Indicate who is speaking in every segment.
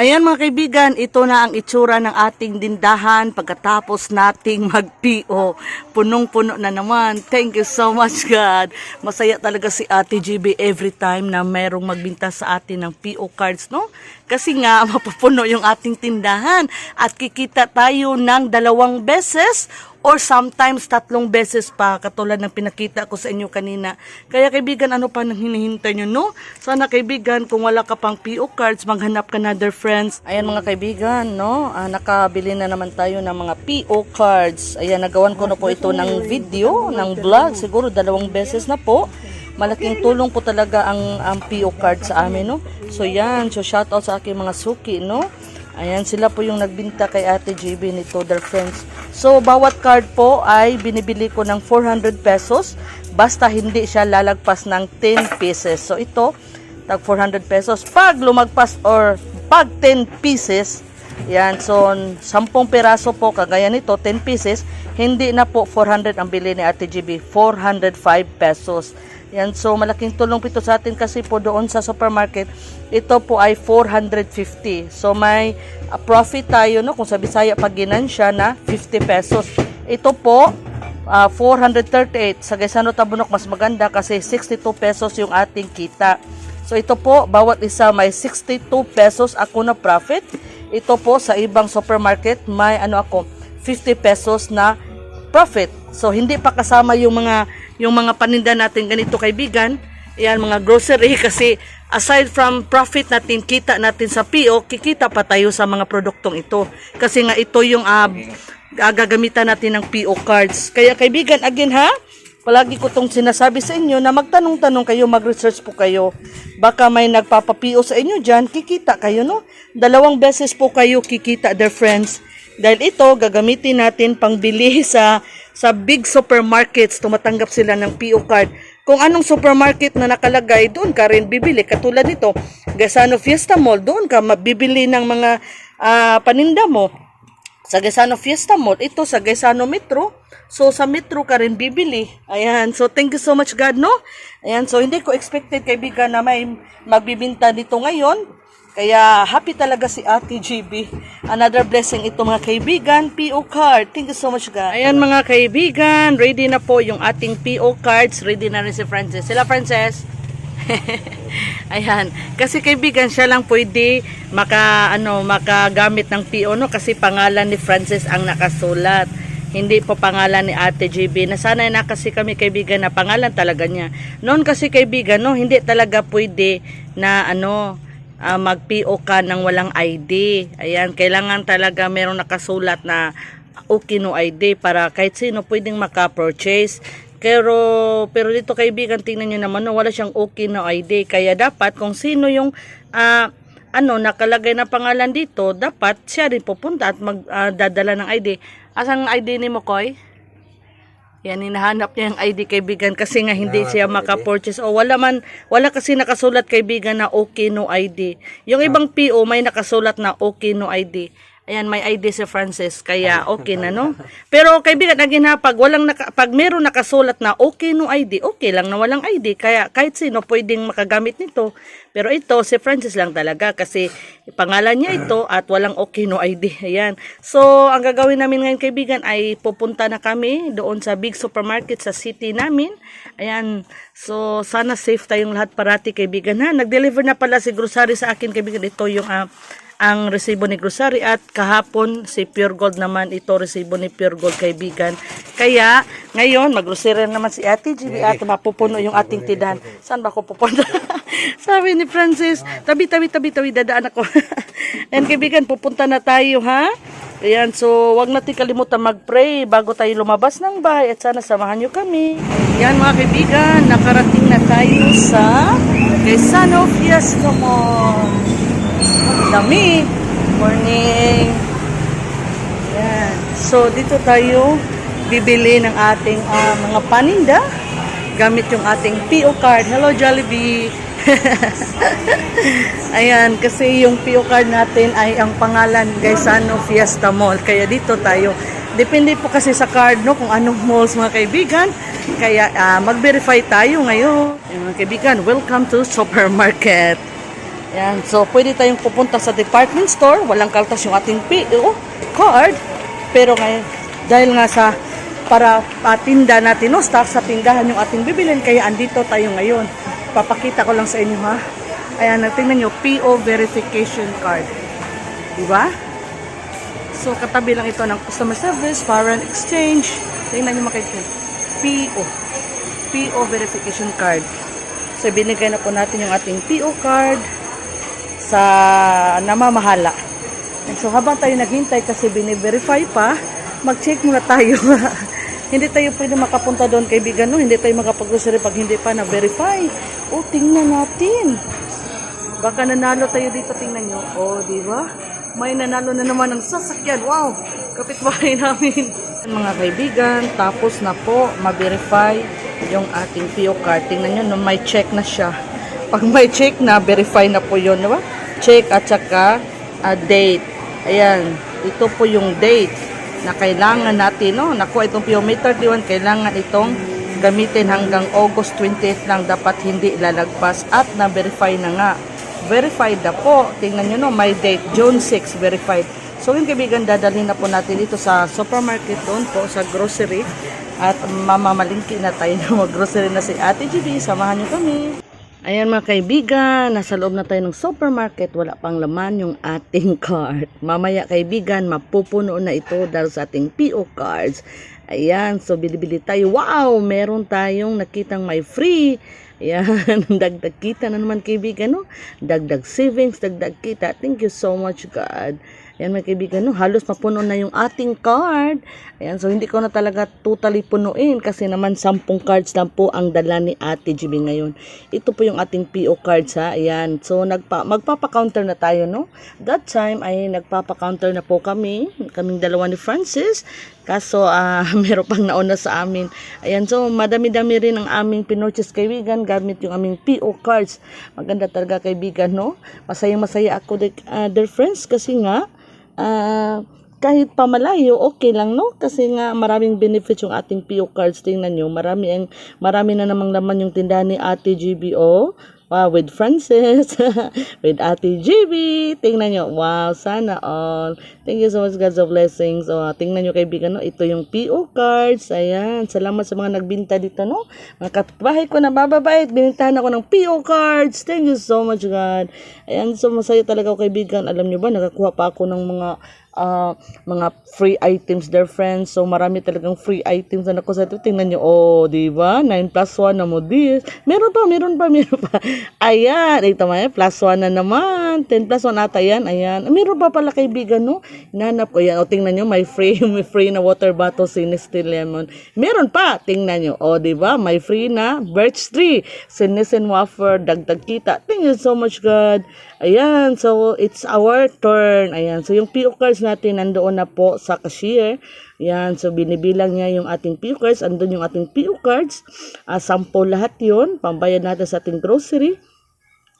Speaker 1: Ayan mga kaibigan, ito na ang itsura ng ating dindahan pagkatapos nating mag-PO. Punong-puno na naman. Thank you so much God. Masaya talaga si Ate GB every time na mayroong magbinta sa atin ng PO cards, no? Kasi nga, mapupuno yung ating tindahan at kikita tayo ng dalawang beses or sometimes tatlong beses pa katulad ng pinakita ko sa inyo kanina. Kaya kaibigan, ano pa nang hinihintay nyo, no? Sana kaibigan, kung wala ka pang PO cards, maghanap ka na other friends. Ayan mga kaibigan, no? Ah, nakabili na naman tayo ng mga PO cards. Ayan, nagawan ko na po ito ng video, ng vlog. Siguro dalawang beses na po. Malaking tulong po talaga ang, ang PO card sa amin, no? So yan, so shout out sa aking mga suki, no? Ayan, sila po yung nagbinta kay Ate JB nito, their friends. So, bawat card po ay binibili ko ng 400 pesos. Basta hindi siya lalagpas ng 10 pieces. So, ito, tag 400 pesos. Pag lumagpas or pag 10 pieces, yan, so 10 peraso po, kagaya nito, 10 pieces, hindi na po 400 ang bili ni Ate GB, 405 pesos. Yan, so malaking tulong po ito sa atin kasi po doon sa supermarket, ito po ay 450. So may uh, profit tayo, no, kung sa Bisaya pag ginansya na 50 pesos. Ito po, ah, 438. Sa Gaisano Tabunok, mas maganda kasi 62 pesos yung ating kita. So ito po, bawat isa may 62 pesos ako na profit. Ito po sa ibang supermarket, may ano ako, 50 pesos na profit. So hindi pa kasama yung mga yung mga paninda natin ganito kaibigan. Yan mga grocery kasi aside from profit natin, kita natin sa PO, kikita pa tayo sa mga produktong ito. Kasi nga ito yung ah, gagamitan natin ng PO cards. Kaya kaibigan, again ha, palagi ko tong sinasabi sa inyo na magtanong-tanong kayo, mag-research po kayo. Baka may nagpapa-PO sa inyo dyan, kikita kayo, no? Dalawang beses po kayo kikita, dear friends. Dahil ito, gagamitin natin pangbili sa sa big supermarkets, tumatanggap sila ng PO card. Kung anong supermarket na nakalagay, doon ka rin bibili. Katulad nito, Gasano Fiesta Mall, doon ka mabibili ng mga ah, paninda mo. Sa Gasano Fiesta Mall, ito sa Gasano Metro. So, sa Metro ka rin bibili. Ayan. So, thank you so much, God, no? Ayan. So, hindi ko expected, kaibigan, na may magbibinta dito ngayon. Kaya, happy talaga si Ate GB. Another blessing ito, mga kaibigan. PO card. Thank you so much, God. Ayan, mga kaibigan. Ready na po yung ating PO cards. Ready na rin si Frances. Sila, Frances. Ayan. Kasi kaibigan siya lang pwede maka ano makagamit ng PO no kasi pangalan ni Francis ang nakasulat. Hindi po pangalan ni Ate JB. Nasanay na kasi kami kaibigan na pangalan talaga niya. Noon kasi kaibigan no, hindi talaga pwede na ano ah, mag-PO ka ng walang ID. Ayan, kailangan talaga merong nakasulat na okay no ID para kahit sino pwedeng maka-purchase. Pero, pero dito kaibigan, tingnan nyo naman, no, wala siyang okay na ID. Kaya dapat, kung sino yung, ah, ano, nakalagay na pangalan dito, dapat siya rin pupunta at magdadala ng ID. Asang ID ni mo, Koy? Yan, hinahanap niya yung ID kaibigan kasi nga hindi siya maka-purchase. O wala man, wala kasi nakasulat kaibigan na okay no ID. Yung ibang PO may nakasulat na okay no ID. Ayan, may ID si Francis, kaya okay na, no? Pero kaibigan, again ha, pag, walang naka, pag meron nakasulat na okay no ID, okay lang na walang ID. Kaya kahit sino pwedeng makagamit nito. Pero ito, si Francis lang talaga kasi pangalan niya ito at walang okay no ID. Ayan. So, ang gagawin namin ngayon kaibigan ay pupunta na kami doon sa big supermarket sa city namin. Ayan. So, sana safe tayong lahat parati kaibigan ha. Nag-deliver na pala si grocery sa akin kaibigan. Ito yung ah, ang resibo ni grocery at kahapon si Pure Gold naman ito resibo ni Pure Gold kaibigan. Kaya ngayon mag-grocery naman si Ate GB at mapupuno yung ating tindahan. Saan ba ako pupunta? Sabi ni Francis, tabi tabi tabi tabi dadaan ako. And kaibigan, pupunta na tayo ha. Ayan, so wag natin kalimutan mag-pray bago tayo lumabas ng bahay at sana samahan nyo kami. Yan mga kaibigan, nakarating na tayo sa Quezano Fiesta Mall. Dami. Morning. Yan. So, dito tayo bibili ng ating ah, mga paninda gamit yung ating PO card. Hello, Jollibee! Ayan, kasi yung PO card natin ay ang pangalan Gaisano Fiesta Mall. Kaya dito tayo. Depende po kasi sa card, no, kung anong malls mga kaibigan. Kaya ah, mag-verify tayo ngayon. Ayan, mga kaibigan, welcome to supermarket. Ayan, so pwede tayong pupunta sa department store, walang kaltas yung ating PO card, pero ngayon, dahil nga sa para uh, natin, no, stock sa tindahan yung ating bibilin, kaya andito tayo ngayon. Papakita ko lang sa inyo ha. Ayan, tingnan nyo, PO verification card. Diba? So, katabi lang ito ng customer service, foreign exchange. Tingnan nyo makikita. PO. PO verification card. So, binigay na po natin yung ating PO card sa namamahala. So, habang tayo naghintay kasi bine-verify pa, mag-check muna tayo. hindi tayo pwede makapunta doon kaibigan, no? Hindi tayo makapag-grocery pag hindi pa na-verify. O, tingnan natin. Baka nanalo tayo dito, tingnan nyo. O, di ba? May nanalo na naman ng sasakyan. Wow! Kapitbahay namin. Mga kaibigan, tapos na po ma-verify yung ating PO card. Tingnan nyo, no, may check na siya. Pag may check na, verify na po yun, di ba? Check at saka ah, date. Ayan, ito po yung date na kailangan natin, no? Naku, itong May 31, kailangan itong gamitin hanggang August 28 lang dapat hindi ilalagpas at na-verify na nga. Verified na po. Tingnan nyo no, may date, June 6, verified. So yung kaibigan, dadalhin na po natin dito sa supermarket doon po, sa grocery. At mamamalingki na tayo na mag-grocery na si Ate GB. Samahan nyo kami. Ayan mga kaibigan, nasa loob na tayo ng supermarket. Wala pang laman yung ating card. Mamaya kaibigan, mapupuno na ito dahil sa ating PO cards. Ayan, so bilibili tayo. Wow, meron tayong nakitang may free. Ayan, dagdag kita na naman kaibigan, no? Dagdag savings, dagdag kita. Thank you so much, God. Ayan mga kaibigan, no? halos mapuno na yung ating card. Ayan, so hindi ko na talaga totally punuin kasi naman 10 cards lang po ang dala ni Ate GB ngayon. Ito po yung ating PO cards ha. Ayan, so nagpa, magpapa-counter na tayo, no? That time ay nagpapa-counter na po kami, kaming dalawa ni Francis. Kaso ah meron pang nauna sa amin. Ayan, so madami-dami rin ang aming pinurchase kaibigan gamit yung aming PO cards. Maganda talaga kaibigan, no? Masayang-masaya ako, uh, dear friends, kasi nga, ah kahit pamalayo, okay lang, no? Kasi nga maraming benefits yung ating PO cards. Tingnan nyo, marami, ang, marami na namang laman yung tindahan ni Ate GBO. Wow, with Francis, with Ate GB. Tingnan nyo, wow, sana all. Thank you so much, God's of blessings. O, tingnan nyo kaibigan, no? ito yung PO cards. Ayan, salamat sa mga nagbinta dito, no? Mga kapitbahay ko na bababait, binintahan ako ng PO cards. Thank you so much, God. Ayan, so masaya talaga ako kaibigan. Alam nyo ba, nakakuha pa ako ng mga uh, mga free items there friends. So marami talagang free items na ako sa ito. Tingnan nyo, oh, di ba? 9 plus 1 na mo this. Meron pa, meron pa, meron pa. Ayan, ito may plus 1 na naman. 10 plus 1 ata yan. Ayan. Meron pa pala kaibigan, no? Nanap ko yan. O, tingnan nyo, may free, may free na water bottle, Sinistil Lemon. Meron pa, tingnan nyo. O, di ba? May free na birch tree, Sinisen Wafer, dagdag kita. Thank you so much, God. Ayan, so it's our turn. Ayan, so yung PO cards natin nandoon na po sa cashier. Ayan, so binibilang niya yung ating PO cards. Andun yung ating PO cards. Uh, sample lahat yon Pambayad natin sa ating grocery.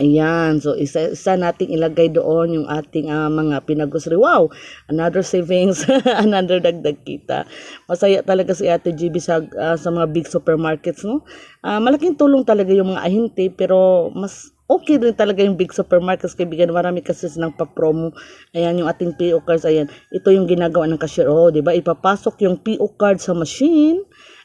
Speaker 1: Ayan, so isa, isa nating ilagay doon yung ating uh, mga pinaggrocery. Wow, another savings, another dagdag kita. Masaya talaga si Ate GB sa, uh, sa mga big supermarkets, no? Uh, malaking tulong talaga yung mga ahente, pero mas okay din talaga yung big supermarkets kaibigan. Marami kasi silang pa-promo. Ayan yung ating PO cards. Ayan, ito yung ginagawa ng cashier. Oh, di ba? Ipapasok yung PO card sa machine.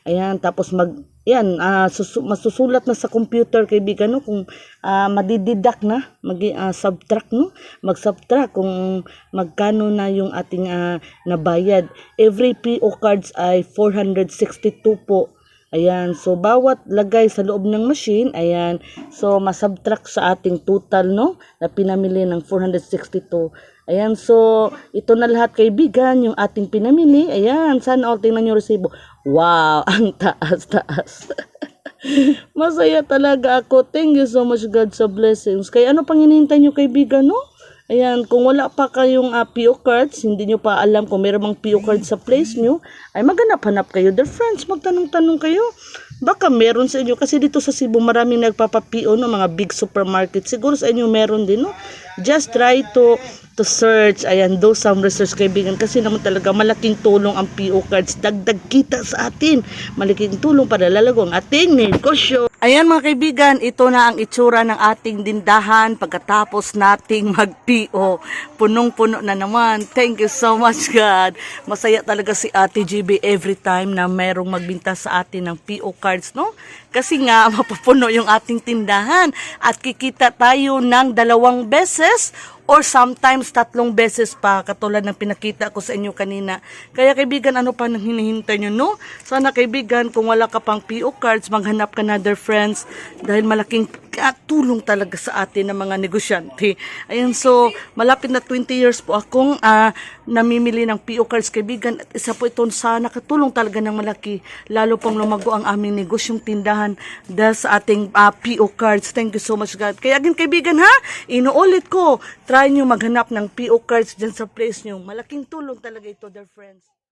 Speaker 1: Ayan, tapos mag yan, uh, susu- masusulat na sa computer kaibigan no kung uh, madididak na, mag uh, subtract no, mag-subtract kung magkano na yung ating uh, nabayad. Every PO cards ay 462 po Ayan, so bawat lagay sa loob ng machine, ayan, so masubtract sa ating total, no, na pinamili ng 462. Ayan, so ito na lahat kaibigan, yung ating pinamili. Ayan, sana all tingnan yung resibo. Wow, ang taas, taas. Masaya talaga ako. Thank you so much God sa blessings. Kaya ano pang hinihintay nyo kaibigan, no? Ayan, kung wala pa kayong uh, PO cards, hindi nyo pa alam kung meron mang PO cards sa place nyo, ay maghanap-hanap kayo. Dear friends, magtanong-tanong kayo. Baka meron sa inyo. Kasi dito sa Cebu, maraming nagpapa-PO no, mga big supermarket. Siguro sa inyo meron din, no? Just try to to search. Ayan, do some research kaibigan. Kasi naman talaga malaking tulong ang PO cards. Dagdag kita sa atin. Malaking tulong para lalago ang ating negosyo. Ayan mga kaibigan, ito na ang itsura ng ating dindahan pagkatapos nating mag-PO. Punong-puno na naman. Thank you so much God. Masaya talaga si Ate GB every time na merong magbinta sa atin ng PO cards, no? Kasi nga, mapupuno yung ating tindahan at kikita tayo ng dalawang beses or sometimes tatlong beses pa katulad ng pinakita ko sa inyo kanina. Kaya kaibigan, ano pa nang hinihintay nyo, no? Sana kaibigan, kung wala ka pang PO cards, maghanap ka na other friends dahil malaking tulong talaga sa atin ng mga negosyante. Ayan, so malapit na 20 years po akong ah, namimili ng PO cards kaibigan at isa po ito sa nakatulong talaga ng malaki lalo pong lumago ang aming negosyong tindahan dahil sa ating ah, PO cards. Thank you so much God. Kaya again kaibigan ha, inuulit ko, try nyo maghanap ng PO cards dyan sa place nyo. Malaking tulong talaga ito, dear friends.